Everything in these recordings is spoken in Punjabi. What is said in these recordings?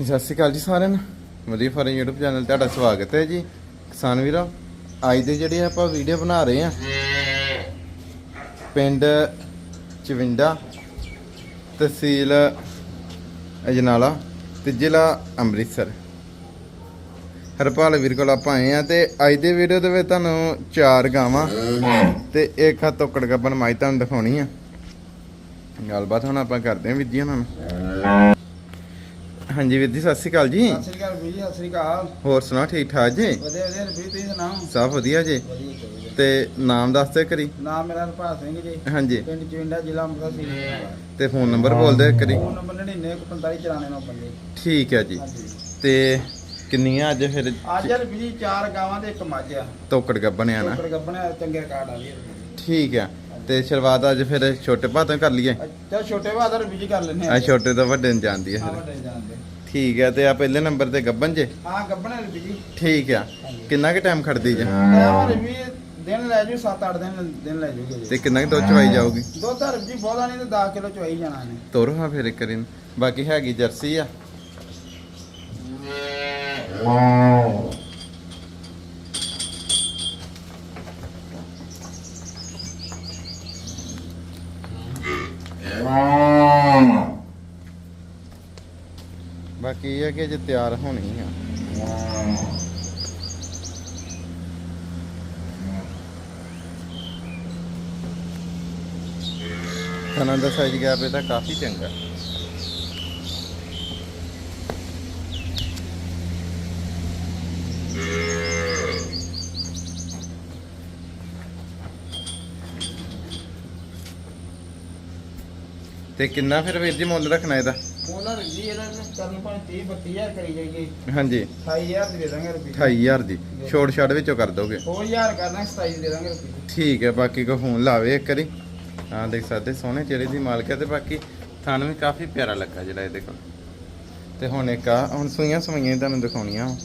ਸਤਿ ਸ਼੍ਰੀ ਅਕਾਲ ਜੀ ਸਾਰਿਆਂ ਨੂੰ। ਵਧੀਆ ਫਾਰਮ YouTube ਚੈਨਲ ਤੁਹਾਡਾ ਸਵਾਗਤ ਹੈ ਜੀ। ਕਿਸਾਨ ਵੀਰੋ, ਅੱਜ ਦੇ ਜਿਹੜੇ ਆਪਾਂ ਵੀਡੀਓ ਬਣਾ ਰਹੇ ਆ ਪਿੰਡ ਚਵਿੰਡਾ, ਤਹਿਸੀਲ ਅਜਨਾਲਾ ਤੇ ਜ਼ਿਲ੍ਹਾ ਅੰਮ੍ਰਿਤਸਰ। ਹਰਪਾਲ ਵੀਰ ਕੋਲ ਆਪਾਂ ਆਏ ਆ ਤੇ ਅੱਜ ਦੇ ਵੀਡੀਓ ਦੇ ਵਿੱਚ ਤੁਹਾਨੂੰ ਚਾਰ ਗਾਵਾਂ ਤੇ ਇੱਕ ਹੱਥ ਤੋਕੜ ਗੱਬਨ ਮਾਈ ਤੁਹਾਨੂੰ ਦਿਖਾਉਣੀ ਆ। ਗੱਲਬਾਤ ਹੁਣ ਆਪਾਂ ਕਰਦੇ ਆਂ ਵੀਰ ਜੀ ਉਹਨਾਂ ਨੂੰ ਹਾਂਜੀ ਵੀਰ ਜੀ ਸਤਿ ਸ਼੍ਰੀ ਅਕਾਲ ਜੀ। ਸਤਿ ਸ੍ਰੀ ਅਕਾਲ ਵੀਰ ਜੀ ਸਤਿ ਸ੍ਰੀ ਅਕਾਲ। ਹੋਰ ਸੁਣਾਓ ਠੀਕ ਠਾਕ ਜੀ? ਵਧੀਆ ਵਧੀਆ ਰਵੀ ਤੁਸੀਂ ਸੁਣਾਓ? ਸਭ ਵਧੀਆ ਜੀ। ਤੇ ਨਾਮ ਦੱਸ ਦਿਓ ਕਰੀ ਨਾਮ ਮੇਰਾ ਹਰਪਾਲ ਸਿੰਘ ਜੀ। ਹਾਂਜੀ। ਪਿੰਡ ਚਿੰਡਾ ਜ਼ਿਲ੍ਹਾ ਅੰਮ੍ਰਿਤਸਰ ਸੀ ਤੇ ਫੋਨ ਨੰਬਰ ਬੋਲ ਦਿਓ ਕਰੀ ਫੋਨ ਨੰਬਰ 99459499 ਠੀਕ ਹੈ ਜੀ। ਤੇ ਕਿੰਨੀਆਂ ਅੱਜ ਫਿਰ? ਅੱਜ ਯਾਰ ਜੀ ਚਾਰ ਗਾਵਾਂ ਤੇ ਇੱਕ ਮੱਝ ਆ। ਤੋਕੜ ਗੱਬਣ ਆ ਨਾ ਟੋਕਰ ਗੱਬਣੇ ਚੰਗੇ ਰਿਕਾਰਡ ਆ ਵੀਰ। ਠੀਕ ਹੈ ਤੇ ਸ਼ੁਰੂਆਤ ਅੱਜ ਫਿਰ ਛੋਟੇ ਭਾਤੋਂ ਕਰ ਲਈਏ। ਅੱਛਾ ਛੋਟੇ ਬਾਦਰ ਵੀਰ ਜੀ ਕਰ ਲੈਣੇ ਆ। ਛੋਟੇ ਤੋਂ ਵੱਡੇ ਨੂੰ ਜਾਂਦੀ ਹੈ ਹਾਂ ਫਿਰ। ਵੱਡੇ ਜਾਣਦੇ ਠੀਕ ਹੈ ਤੇ ਆ ਪਹਿਲੇ ਨੰਬਰ ਤੇ ਗੱਬਨ ਜੇ? ਹਾਂ ਗੱਬਣੇ ਜੀ। ਠੀਕ ਆ। ਕਿੰਨਾ ਕੁ ਟਾਈਮ ਖੜਦੀ ਜੇ? ਤੇ ਵੀ ਦਿਨ ਲੈ ਜੂ 7-8 ਦਿਨ ਦਿਨ ਲੈ ਜੂਗੇ ਤੇ ਕਿੰਨਾ ਕੁ ਦੁੱਧ ਚਵਾਈ ਜਾਊਗੀ? ਦੁੱਧ ਹਰ ਜੀ ਬਹੁਤਾ ਨਹੀਂ ਤੇ 10 ਕਿਲੋ ਚਵਾਈ ਜਾਣਾ ਨੇ ਤੋਰੋ ਹਾਂ ਫਿਰ ਇੱਕ ਵਾਰੀ ਬਾਕੀ ਹੈਗੀ ਜਰਸੀ ਆ। ਬਾਕੀ ਇਹ ਹੈ ਕਿ ਜੇ ਤਿਆਰ ਹੋਣੀ ਆ। ਖਾਣਾ ਦਾ ਸਾਈਜ਼ ਗੈਪ ਇਹਦਾ ਕਾਫੀ ਚੰਗਾ। ਤੇ ਕਿੰਨਾ ਫਿਰ ਵੀਰ ਜੀ ਮੁੱਲ ਰੱਖਣਾ ਇਹਦਾ? ਜੀ ਇਹਨਾਂ ਨੂੰ ਕਰਨ ਭਾਵੇਂ 30 32000 ਕਰੀ ਜਾਈਏ। ਹਾਂਜੀ। 28000 ਦੇ ਦਾਂਗੇ ਰੁਪਏ। 28000 ਦੀ। ਛੋੜ ਛਾੜ ਵਿੱਚੋਂ ਕਰ ਦੋਗੇ? ਹੋਰ ਹਜ਼ਾਰ ਕਰਨਾ 27 ਦੇ ਦਾਂਗੇ ਰੁਪਏ। ਠੀਕ ਹੈ ਬਾਕੀ ਕੋ ਫੋਨ ਲਾਵੇ ਇੱਕ ਵਾਰੀ। ਹਾਂ ਦੇਖ ਸਕਦੇ ਸੋਹਣੇ ਚਿਹਰੇ ਦੀ ਮਾਲਕ ਹੈ ਤੇ ਬਾਕੀ ਥਾਨ ਵੀ ਕਾਫੀ ਪਿਆਰਾ ਲੱਗਾ ਜਿਹੜਾ ਇਹਦੇ ਕੋਲ। ਤੇ ਹੁਣ ਇੱਕ ਆ ਹੁਣ ਸੂਈਆਂ ਸਵਾਈਆਂ ਤੁਹਾਨੂੰ ਦਿਖਾਉਣੀਆਂ।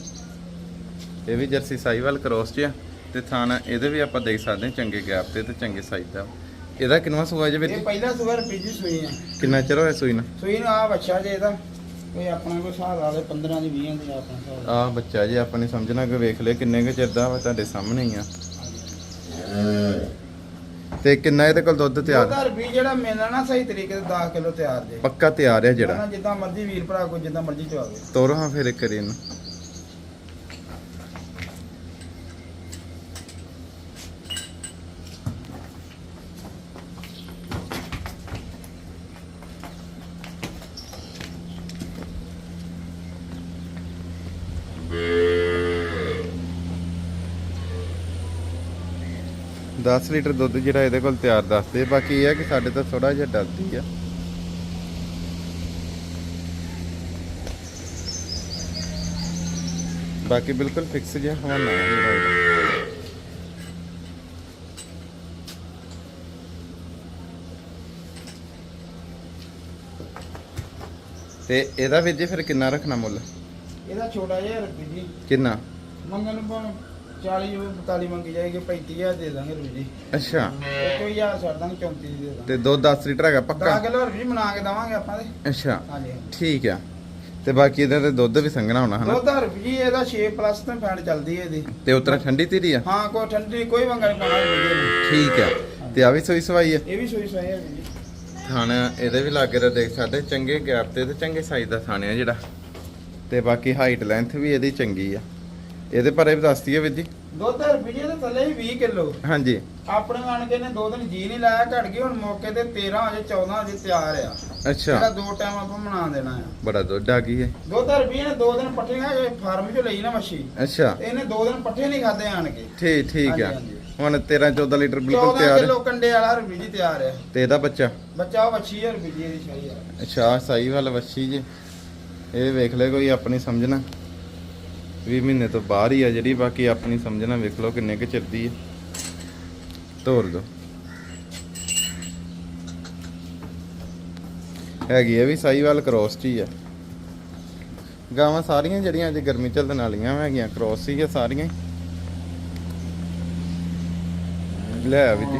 ਇਹ ਵੀ ਜਰਸੀ ਸਾਈਵਾਲ ਕ੍ਰੋਸ 'ਚ ਆ। ਤੇ ਥਾਨ ਇਹਦੇ ਵੀ ਆਪਾਂ ਦੇਖ ਸਕਦੇ ਚੰਗੇ ਗੈਪ ਤੇ ਤੇ ਚੰਗੇ ਸਾਈਜ਼ ਦਾ। ਇਹਦਾ ਕਿੰਨਾ ਸੂਆ ਜੇ ਇਹ ਪਹਿਲਾ ਸੂਆ ਰੁਪਏ ਦੀ ਸੂਈ ਆ। ਕਿੰਨਾ ਚਿਰ ਹੋਇਆ ਸੂਈ ਨਾ ਸੂਈ ਨੂੰ ਆ ਬੱਚਾ ਜੇ ਇਹਦਾ ਕੋਈ ਆਪਣਾ ਕੋਈ ਹਿਸਾਬ ਆਵੇ 15 ਦੀ 20 ਦੀ ਆਪਣਾ ਹਿਸਾਬ ਆ ਬੱਚਾ ਜੇ ਆਪਾਂ ਸਮਝਣਾ ਕਿ ਵੇਖ ਲੈ ਕਿੰਨੇ ਕੁ ਚਿਰ ਵਾ ਤੁਹਾਡੇ ਸਾਹਮਣੇ ਆ। ਤੇ ਕਿੰਨਾ ਇਹਦੇ ਕੋਲ ਦੁੱਧ ਤਿਆਰ? ਉਹਦਾ ਰੁਪਏ ਜਿਹੜਾ ਮਿਲਣਾ ਨਾ ਸਹੀ ਤਰੀਕੇ ਤੇ 10 ਕਿਲੋ ਤਿਆਰ ਜੇ। ਪੱਕਾ ਤਿਆਰ ਹੈ ਜਿਹੜਾ? ਜਿੱਦਾਂ ਮਰਜ਼ੀ ਵੀਰ ਭਰਾ ਕੋਈ ਜਿੱਦਾਂ ਮਰਜ਼ੀ ਚਵਾਵੇ ਤੋਰ ਫਿਰ ਇੱਕ ਰੀਨ 10 ਲੀਟਰ ਦੁੱਧ ਜਿਹੜਾ ਇਹਦੇ ਕੋਲ ਤਿਆਰ ਦੱਸਦੇ ਬਾਕੀ ਇਹ ਹੈ ਕਿ ਸਾਡੇ ਤੋਂ ਥੋੜਾ ਜਿਹਾ ਡਰਦੀ ਆ। ਬਾਕੀ ਬਿਲਕੁਲ ਫਿਕਸ ਜਿਹਾ ਹਵਾਨਾ ਹੈ ਜਿਹੜਾ ਤੇ ਇਹਦਾ ਵਿੱਚ ਫਿਰ ਕਿੰਨਾ ਰੱਖਣਾ ਮੁੱਲ? ਇਹਦਾ ਛੋਟਾ ਜਿਹਾ ਰੱਖੀ ਜੀ। ਕਿੰਨਾ? ਮੰਗਣ ਨੂੰ। 40 ਜੋ 42 ਮੰਗੀ ਜਾਏਗੀ 35000 ਦੇ ਦਾਂਗੇ ਰੁਪਏ ਜੀ ਅੱਛਾ। ਉਹ ਕੋਈ ਹਜ਼ਾਰ ਛੱਡ ਦਾਂਗੇ 34 ਦੀ ਦੇ ਦਾਂਗੇ। ਤੇ ਦੋ 10 ਲੀਟਰ ਹੈਗਾ 10 ਪੱਕਾ ਕਿਲੋ ਰੁਪਏ ਜੀ ਬਣਾ ਕੇ ਦਵਾਂਗੇ ਆਪਾਂ ਦੇ। ਅੱਛਾ। ਹਾਂਜੀ। ਹਾਂਜੀ। ਠੀਕ ਆ। ਤੇ ਬਾਕੀ ਇਹਦਾ ਤੇ ਦੁੱਧ ਵੀ ਸੰਘਣਾ ਹੋਣਾ ਹਨਾ? ਦੁੱਧ ਰੁਪਏ ਜੀ ਇਹਦਾ 6 ਪਲੱਸ ਤੇ ਫੈਟ ਚੱਲਦੀ ਹੈ ਇਹਦੀ। ਤੇ ਉਤਰਾ ਠੰਡੀ ਧੀਰੀ ਆ? ਹਾਂ ਕੋਈ ਠੰਡੀ ਕੋਈ ਵੰਗਾ ਨਹੀਂ ਪਾਣਾ ਰੁਪਏ ਠੀਕ ਆ। ਤੇ ਆ ਵੀ ਸੋਈ ਸਵਾਈ ਆ? ਇਹ ਵੀ ਸੋਈ ਸੋਈ ਹੈ ਜੀ। ਥਾਣ ਇਹਦੇ ਵੀ ਲਾਗੇ ਦਾ ਦੇਖ ਸਕਦੇ ਚੰਗੇ ਗੈਪ ਤੇ ਤੇ ਚੰਗੇ ਸਾਈਜ਼ ਦਾ ਥਾਣ ਆ ਜਿਹੜਾ। ਤੇ ਬਾਕੀ ਹਾਈਟ ਲੈਂਥ ਵੀ ਇਹਦੀ ਚੰਗੀ ਆ। ਇਹਦੇ ਬਾਰੇ ਵੀ ਦੱਸ ਦਈਏ ਵੀਰ ਜੀ। ਦੁੱਧ ਰੁਪਏ ਜੀ ਦੇ ਥੱਲੇ ਹੀ 20 ਕਿਲੋ। ਹਾਂਜੀ। ਆਪਣੇ ਆਣ ਕੇ ਨੇ ਦੋ ਦਿਨ ਜੀ ਨਹੀਂ ਲਾਇਆ ਘਟ ਗਈ ਹੁਣ ਮੌਕੇ ਤੇ 13 ਅਜੇ 14 ਅਜੇ ਤਿਆਰ ਆ। ਜਿਹੜਾ ਅੱਛਾ ਦੋ ਟਾਈਮ ਆਪਾਂ ਬਣਾ ਦੇਣਾ ਆ। ਬੜਾ ਦੁੱਧ ਆ ਗਈ ਹੈ ਦੁੱਧ ਰੁਪਏ ਨੇ ਦੋ ਦਿਨ ਪੱਠੇ ਖਾ ਕੇ ਫਾਰਮ ਚੋਂ ਲਈ ਨਾ ਮੱਛੀ। ਅੱਛਾ। ਇਹਨੇ ਦੋ ਦਿਨ ਪੱਠੇ ਨਹੀਂ ਖਾਦੇ ਆਣ ਕੇ ਠੀਕ ਠੀਕ ਆ। ਹਾਂਜੀ। ਹੁਣ 13 14 ਲੀਟਰ ਬਿਲਕੁਲ 14 ਤਿਆਰ ਕਿਲੋ ਹੈ ਕੰਡੇ ਵਾਲਾ ਰੁਪਏ ਜੀ ਤਿਆਰ ਆ। ਤੇ ਇਹਦਾ ਬੱਚਾ? ਬੱਚਾ ਉਹ ਵੱਛੀ ਹੈ ਦੀ ਸ਼ਾਹੀ ਆ। ਅੱਛਾ ਸਹੀ ਵਾਲਾ ਵੱਛੀ ਜੀ। ਇਹ ਵੇਖ ਲੈ ਕੋਈ ਆਪਣੀ ਸਮਝਣਾ 20 ਮਹੀਨੇ ਤੋਂ ਬਾਹਰ ਹੀ ਆ ਜਿਹੜੀ, ਬਾਕੀ ਆਪਣੀ ਸਮਝਣਾ ਵੇਖ ਲਓ ਕਿੰਨੇ ਕੁ ਚਿਰਦੀ ਹੈ ਤੋਰ ਦੋ। ਹੈਗੀ ਆ ਵੀ ਸਾਈਵਾਲ ਕ੍ਰੋਸ ਚ ਹੀ ਆ। ਗਾਵਾਂ ਸਾਰੀਆਂ ਜਿਹੜੀਆਂ ਅੱਜ ਗਰਮੀ ਚੱਲਣ ਵਾਲੀਆਂ ਹੈਗੀਆਂ ਕ੍ਰੋਸ ਹੀ ਆ ਸਾਰੀਆਂ ਲੈ ਵੀ ਜੀ।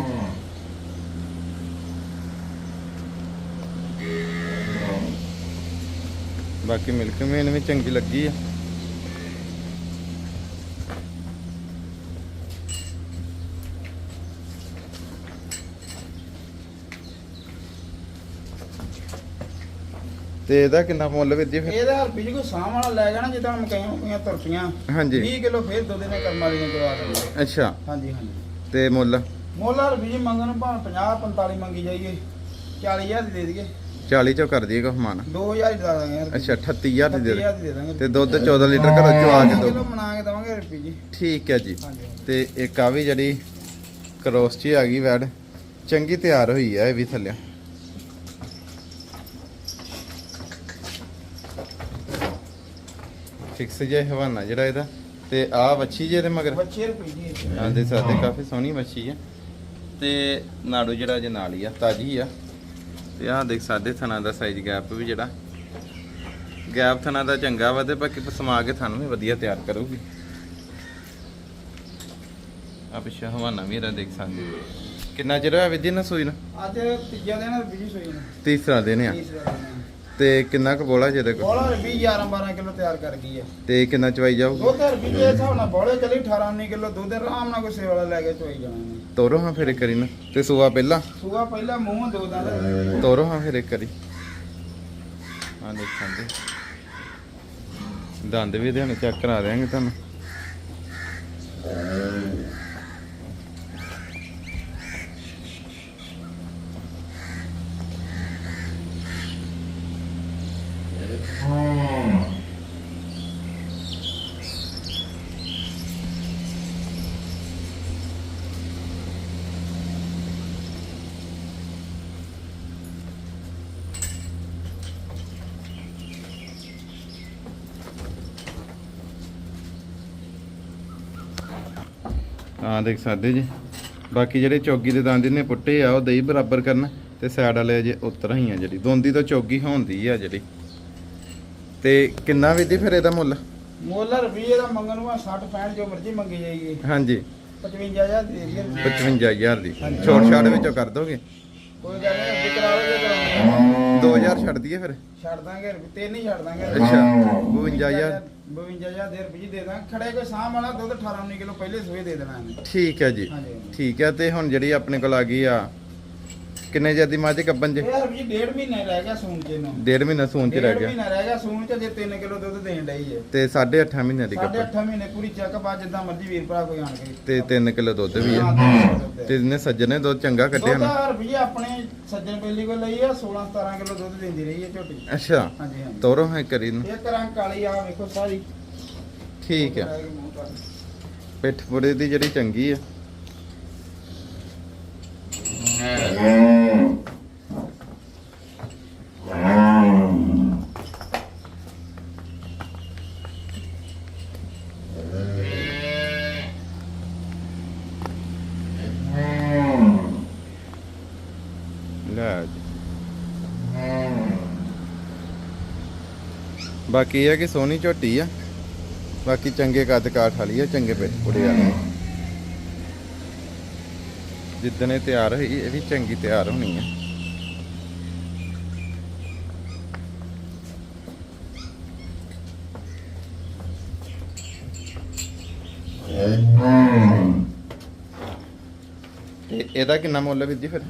ਬਾਕੀ ਮਿਲਕ ਮੇਨ ਵੀ ਚੰਗੀ ਲੱਗੀ ਆ। ਤੇ ਇਹਦਾ ਕਿੰਨਾ ਮੁੱਲ ਵੀਰ ਜੀ ਫਿਰ? ਇਹਦੇ ਹਰਪੀ ਜੀ ਕੋਈ ਸਾਹ ਵਾਲਾ ਲੈ ਜਾਣਾ ਜਿੱਦਾਂ ਮਕਈਆਂ ਮਕਈਆਂ ਤੁਰਪੀਆਂ ਹਾਂਜੀ। 20 ਕਿਲੋ ਫੇਰ ਦੁੱਧ ਨੇ ਕਰਮ ਵਾਲੀ ਨੇ ਕਰਵਾ ਦਿੰਦੇ। ਅੱਛਾ। ਹਾਂਜੀ ਹਾਂਜੀ। ਤੇ ਮੁੱਲ? ਮੁੱਲ ਹਰਪੀ ਜੀ ਮੰਗਣ ਭਾਵੇਂ 50 45 ਮੰਗੀ ਜਾਈਏ। 40000 ਦੀ ਦੇ ਦਈਏ। 40 ਚੋਂ ਕਰ ਦਈਏ ਕੁਛ ਮਾਨ। 2000 ਦੀ ਦਾਂਗੇ ਅੱਛਾ 38000 ਦੀ ਦੇ ਦਿਓ। 38000 ਦੀ ਦੇ ਦਾਂਗੇ। ਤੇ ਦੁੱਧ 14 ਲੀਟਰ ਘਰੋਂ ਚਵਾ ਕੇ ਕਿਲੋ ਦੋ ਬਣਾ ਕੇ ਦਵਾਂਗੇ ਹਰਪੀ ਜੀ। ਠੀਕ ਹੈ ਜੀ। ਤੇ ਇੱਕ ਆ ਵੀ ਜਿਹੜੀ ਕਰੋਸ ਚ ਆ ਗਈ ਵੈਡ ਚੰਗੀ ਤਿਆਰ ਹੋਈ ਹੈ ਇਹ ਵੀ ਥੱਲੇ। ਫਿਕਸ ਜਿਹਾ ਹਵਾਨਾ ਜਿਹੜਾ ਇਹਦਾ। ਤੇ ਆ ਵੱਛੀ ਜੇ ਇਹਦੇ ਮਗਰ। ਬੱਚੇ ਹਰਪੀ ਜੀ। ਇਹ। ਆ ਦੇ ਕਾਫੀ ਸੋਹਣੀ ਵੱਛੀ ਹੈ ਤੇ ਨਾੜੂ ਜਿਹੜਾ ਜੇ ਨਾਲ ਹੀ ਆ ਤਾਜੀ ਆ। ਤੇ ਆ ਦੇਖ ਸਾਡੇ ਥਣਾ ਦਾ ਸਾਈਜ਼ ਗੈਪ ਵੀ ਜਿਹੜਾ। ਗੈਪ ਥਣਾ ਦਾ ਚੰਗਾ ਵਾ ਤੇ ਬਾਕੀ ਸਮਾ ਕੇ ਥਣ ਵੀ ਵਧੀਆ ਤਿਆਰ ਕਰੂਗੀ। ਆ ਪਿੱਛੇ ਹਵਾਨਾ ਵੀ ਇਹਦਾ ਦੇਖ ਸਕਦੇ ਹੋ। ਕਿੰਨਾ ਚਿਰ ਹੋਇਆ ਵਿਧੀ ਨਾ ਸੂਈ ਨਾ? ਅੱਜ ਤੀਜਾ ਦਿਨ ਹਰਪੀ ਜੀ ਸੋਈ ਨੇ। ਤੀਸਰਾ ਦਿਨ ਆ। ਤੀਸਰਾ ਦਿਨ ਤੇ ਕਿੰਨਾ ਕੁ ਬੋਲਾ ਜਿਹਦੇ ਕੋਲ? ਬੋਲਾ ਹਰਪੀ 11 12 ਕਿਲੋ ਤਿਆਰ ਕਰ ਗਈ ਹੈ। ਤੇ ਕਿੰਨਾ ਚਵਾਈ ਜਾਊਗੀ? ਦੁੱਧ ਜੀ ਇਸ ਹਿਸਾਬ ਨਾਲ ਬੋਲੇ ਚਲੀ 18 19 ਕਿਲੋ ਦੁੱਧ ਆਰਾਮ ਨਾਲ ਕੋਈ ਸੇਵਲਾ ਲੈ ਕੇ ਚੋਈ ਜਾਣਾ ਇਹਨੇ। ਤੋਰੋ ਹਾਂ ਫਿਰ ਇੱਕ ਵਾਰੀ ਨਾ। ਤੇ ਸੂਆ ਪਹਿਲਾਂ? ਸੂਆ ਪਹਿਲਾਂ ਮੂੰਹ ਦੋ ਦੰਦ ਤੋਰੋ ਹਾਂ ਫਿਰ ਇੱਕ ਵਾਰੀ। ਆ ਦੇਖਾਂ ਦੇ ਦੰਦ ਵੀ ਇਹਦੇ ਹੁਣ ਚੈੱਕ ਕਰਾ ਦੇਾਂਗੇ ਤੁਹਾਨੂੰ। ਹਾਂ ਦੇਖ ਸਕਦੇ ਜੀ। ਬਾਕੀ ਜਿਹੜੇ ਚੌਗੀ ਦੇ ਦੰਦ ਨੇ ਪੁੱਟੇ ਆ ਉਹ ਦਹੀਂ ਬਰਾਬਰ ਕਰਨ ਤੇ ਸਾਈਡ ਵਾਲੇ ਜੇ ਉਤਰ ਹੀ ਆ ਜਿਹੜੀ। ਦੋਂਦੀ ਤੋਂ ਚੌਗੀ ਹੁੰਦੀ ਆ ਜਿਹੜੀ। ਤੇ ਕਿੰਨਾ ਵੀ ਦੀ ਫਿਰ ਇਹਦਾ ਮੁੱਲ? ਮੁੱਲ ਰੁਪਏ ਇਹਦਾ ਮੰਗਣ ਨੂੰ 60 65 ਜੋ ਮਰਜ਼ੀ ਮੰਗੀ ਜਾਈਏ। ਹਾਂਜੀ। 55000 ਦੇ ਦਈਏ। 55000 ਦੀ। ਛੋਟ ਛਾੜ ਵਿੱਚੋਂ ਕਰ ਦੋਗੇ? ਕੋਈ ਗੱਲ ਨਹੀਂ ਅੱਗੇ ਕਰਾ ਲਓ ਜੇ ਕਰਾਉਣੀ 2000 ਛੱਡ ਦਈਏ ਫਿਰ। ਛੱਡ ਦਾਂਗੇ ਰੁਪਏ ਤਿੰਨ ਹੀ ਛੱਡ ਦਾਂਗੇ। ਅੱਛਾ 52000 52000 ਦੇ ਰੁਪਏ ਦੇ ਦਾਂ ਖੜੇ ਕੋਈ ਸਾਹ ਵਾਲਾ ਦੁੱਧ 18 19 ਕਿਲੋ ਪਹਿਲੇ ਸੂਏ ਦੇ ਦੇਣਾ ਇਹਨੇ। ਠੀਕ ਹੈ ਜੀ। ਹਾਂਜੀ। ਠੀਕ ਹੈ ਤੇ ਹੁਣ ਜਿਹੜੀ ਆਪਣੇ ਕੋਲ ਆ ਗਈ ਆ ਕਿੰਨੇ ਜਦੀ ਮੱਝ ਗੱਬਨ ਜੇ ਇਹ ਰੁਪਏ ਡੇਢ ਮਹੀਨੇ ਰਹਿ ਗਿਆ ਸੂਣ ਚ ਨੂੰ ਡੇਢ ਮਹੀਨਾ ਸੂਨ ਚ ਰਹਿ ਡੇਢ ਗਿਆ। ਮਹੀਨਾ ਰਹਿ ਗਿਆ ਸੂਣ ਚ ਜੇ 3 ਕਿਲੋ ਦੁੱਧ ਦੇਣ ਡਈ ਹੈ ਤੇ 8.5 ਮਹੀਨੇ ਦੀ ਸਾਢੇ ਗੱਬਨ ਅੱਠ ਮਹੀਨੇ ਪੂਰੀ ਚੈੱਕ ਬਾਅਦ ਜਿੱਦਾਂ ਮਰਜ਼ੀ ਵੀਰ ਭਰਾ ਕੋਈ ਆਣ ਕੇ ਤੇ 3 ਕਿਲੋ ਦੁੱਧ ਵੀ ਹਾਂ, ਆ। ਤੇ ਇਹਨੇ ਸੱਜਣੇ ਦੁੱਧ ਚੰਗਾ ਕੱਢਿਆ ਨਾ? ਰੁਪਏ ਆਪਣੇ ਸੱਜਣ ਪਹਿਲੀ ਕੋਲ ਲਈ ਆ 16 17 ਕਿਲੋ ਦੁੱਧ ਦਿੰਦੀ ਰਹੀ ਹੈ ਝੋਟੀ। ਅੱਛਾ। ਹਾਂਜੀ ਹਾਂਜੀ। ਤੋਰੋ ਹੈ ਕਰੀ ਨੂੰ ਇੱਕ ਰੰਗ ਕਾਲੀ ਆ ਵੇਖੋ ਸਾਰੀ। ਠੀਕ ਆ। ਪਿੱਠ ਪੁੜੇ ਦੀ ਜਿਹੜੀ ਚੰਗੀ ਆ ਲੈ ਜੀ ਬਾਕੀ ਇਹ ਹੈ ਕਿ ਸੋਹਣੀ ਝੋਟੀ ਆ। ਬਾਕੀ ਚੰਗੇ ਕੱਦ ਕਾਠ ਵਾਲੀ ਆ, ਚੰਗੇ ਪਿੱਠ ਪੁੜੇ ਵਾਲੀ ਜਿੱਦਣ ਇਹ ਤਿਆਰ ਹੋਈ, ਇਹ ਵੀ ਚੰਗੀ ਤਿਆਰ ਹੋਣੀ ਆ। ਤੇ ਇਹਦਾ ਕਿੰਨਾ ਮੁੱਲ ਹੈ ਵੀਰ ਜੀ ਫਿਰ?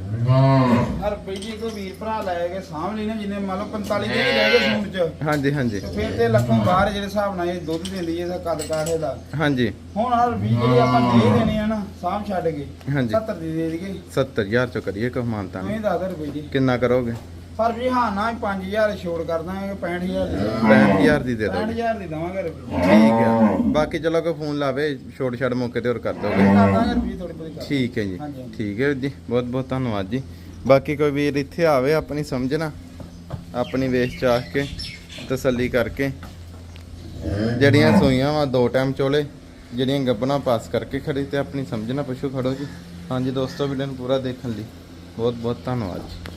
ਹਰ ਬਈ ਜੀ ਕੋਈ ਵੀਰ ਭਰਾ ਲੈ ਕੇ ਸਾਂਭ ਲਈ ਨਾ ਜਿੰਨੇ ਮੰਨ ਲਓ 45 ਦੇ ਵੀ ਲੈ ਗਏ ਸੂਟ ਚ। ਹਾਂਜੀ ਹਾਂਜੀ। ਤੇ ਫਿਰ ਤੇ ਲੱਖੋਂ ਬਾਹਰ ਜਿਹੜੇ ਹਿਸਾਬ ਨਾਲ ਇਹ ਦੁੱਧ ਦਿੰਦੀ ਹੈ ਇਹਦਾ ਕੱਦ ਕਾਠੇ ਦਾ। ਹਾਂਜੀ। ਹੁਣ ਹਰ ਵੀ ਜਿਹੜੀ ਆਪਾਂ ਦੇ ਦੇਣੀ ਆ ਨਾ ਸਾਂਭ ਛੱਡ ਕੇ। ਹਾਂਜੀ। 70 ਦੀ ਦੇ ਦਈਏ। 70000 ਚੋਂ ਕਰੀਏ ਕੋ ਮਾਨਤਾ। ਤੁਸੀਂ ਦੱਸ ਰੁਪਏ ਜੀ। ਕਿੰਨਾ ਕਰੋਗੇ? ਪਰ ਹਾਂ ਨਾ 5000 ਛੋੜ ਕਰ ਦਾਂਗੇ 65000 ਦੀ। 65000 ਦੀ ਦੇ ਦੋਗੇ। 65000 ਦੀ ਦਵਾਂਗੇ ਠੀਕ ਹੈ। ਬਾਕੀ ਚਲੋ ਕੋਈ ਫੋਨ ਲਾਵੇ ਛੋਟ ਛੜ ਮੌਕੇ ਤੇ ਹੋਰ ਕਰ ਦੋਗੇ। ਠੀਕ ਹੈ ਜੀ। ਠੀਕ ਹੈ ਜੀ। ਬਹੁਤ ਬਹੁਤ ਧੰਨਵਾਦ ਜੀ। ਬਾਕੀ ਕੋਈ ਵੀਰ ਇੱਥੇ ਆਵੇ ਆਪਣੀ ਸਮਝਣਾ ਆਪਣੀ ਵੇਚ ਚਾਹ ਕੇ ਤਸੱਲੀ ਕਰਕੇ। ਜਿਹੜੀਆਂ ਸੂਈਆਂ ਵਾ ਦੋ ਟਾਈਮ ਚੋਲੇ ਜਿਹੜੀਆਂ ਗੱਬਣਾ ਪਾਸ ਕਰਕੇ ਖੜੀ ਤੇ ਆਪਣੀ ਸਮਝਣਾ ਪਸ਼ੂ ਖੜੋ ਜੀ। ਹਾਂਜੀ ਦੋਸਤੋ ਵੀਡੀਓ ਨੂੰ ਪੂਰਾ ਦੇਖਣ ਲਈ ਬਹੁਤ ਬਹੁਤ ਧੰਨਵਾਦ ਜੀ।